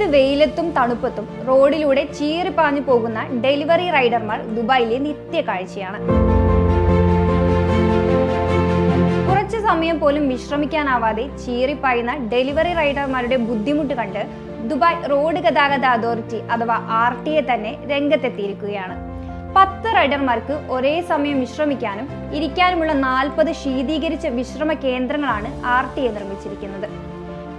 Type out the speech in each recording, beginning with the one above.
ഏത് വെയിലത്തും തണുപ്പത്തും റോഡിലൂടെ ചീറിപ്പാഞ്ഞു പോകുന്ന ഡെലിവറി റൈഡർമാർ ദുബായിലെ നിത്യ കാഴ്ചയാണ്. കുറച്ചു സമയം പോലും വിശ്രമിക്കാനാവാതെ ചീറിപ്പായുന്ന ഡെലിവറി റൈഡർമാരുടെ ബുദ്ധിമുട്ട് കണ്ട് ദുബായ് റോഡ് ഗതാഗത അതോറിറ്റി അഥവാ ആർ ടി എ തന്നെ രംഗത്തെത്തിയിരിക്കുകയാണ്. പത്ത് റൈഡർമാർക്ക് ഒരേ സമയം വിശ്രമിക്കാനും ഇരിക്കാനുമുള്ള നാൽപ്പത് ശീതീകരിച്ച വിശ്രമ കേന്ദ്രങ്ങളാണ് ആർ ടി എ നിർമ്മിച്ചിരിക്കുന്നത്.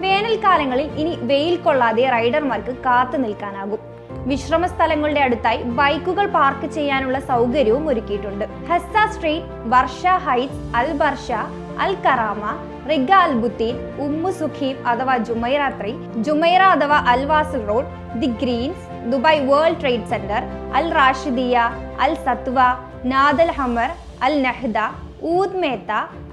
വേനൽക്കാലങ്ങളിൽ ഇനി വെയിൽ കൊള്ളാതെ റൈഡർമാർക്ക് കാത്തു നിൽക്കാനാകും. വിശ്രമ സ്ഥലങ്ങളുടെ അടുത്തായി ബൈക്കുകൾ പാർക്ക് ചെയ്യാനുള്ള സൗകര്യവും ഒരുക്കിയിട്ടുണ്ട്. Hessa Street Barsha Heights Al Barsha Al Karama Rigga Al Buteen Umm Suqeim അഥവാ ജുമൈറ ത്രീ ജുമൈറ അഥവാ Al Wasl Road the Greens Dubai World Trade Centre Al Rashidiya Al Satwa Nad Al Hamar Al Nahda Oud Metha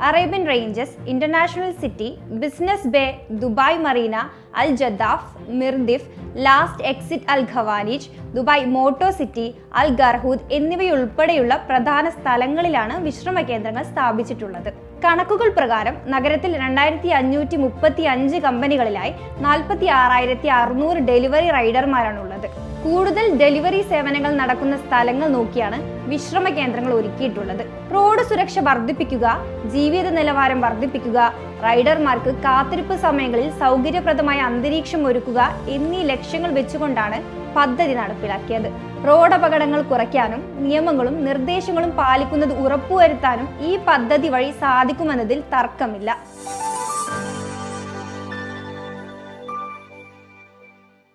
Arabian Ranches International City Business Bay Dubai Marina Al Jaddaf Mirdif last exit Al Khawaneej Dubai Motor City Al Garhoud എന്നിവയുൾപ്പെടെയുള്ള പ്രധാന സ്ഥലങ്ങളിലാണ് വിശ്രമ കേന്ദ്രങ്ങൾ സ്ഥാപിച്ചിട്ടുള്ളത്. കണക്കുകൾ പ്രകാരം നഗരത്തിൽ രണ്ടായിരത്തി അഞ്ഞൂറ്റി മുപ്പത്തി അഞ്ച് കമ്പനികളിലായി നാൽപ്പത്തി ആറായിരത്തി അറുന്നൂറ് ഡെലിവറി റൈഡർമാരാണുള്ളത്. കൂടുതൽ ഡെലിവറി സേവനങ്ങൾ നടക്കുന്ന സ്ഥലങ്ങൾ നോക്കിയാണ് വിശ്രമ കേന്ദ്രങ്ങൾ ഒരുക്കിയിട്ടുള്ളത്. റോഡ് സുരക്ഷ വർദ്ധിപ്പിക്കുക ജീവിത നിലവാരം വർദ്ധിപ്പിക്കുക റൈഡർമാർക്ക് കാത്തിരിപ്പ് സമയങ്ങളിൽ സൗകര്യപ്രദമായ അന്തരീക്ഷം ഒരുക്കുക എന്നീ ലക്ഷ്യങ്ങൾ വെച്ചുകൊണ്ടാണ് പദ്ധതി നടപ്പിലാക്കിയത്. റോഡ് അപകടങ്ങൾ കുറയ്ക്കാനും നിയമങ്ങളും നിർദ്ദേശങ്ങളും പാലിക്കുന്നത് ഉറപ്പുവരുത്താനും ഈ പദ്ധതി വഴി സാധിക്കുമെന്നതിൽ തർക്കമില്ല.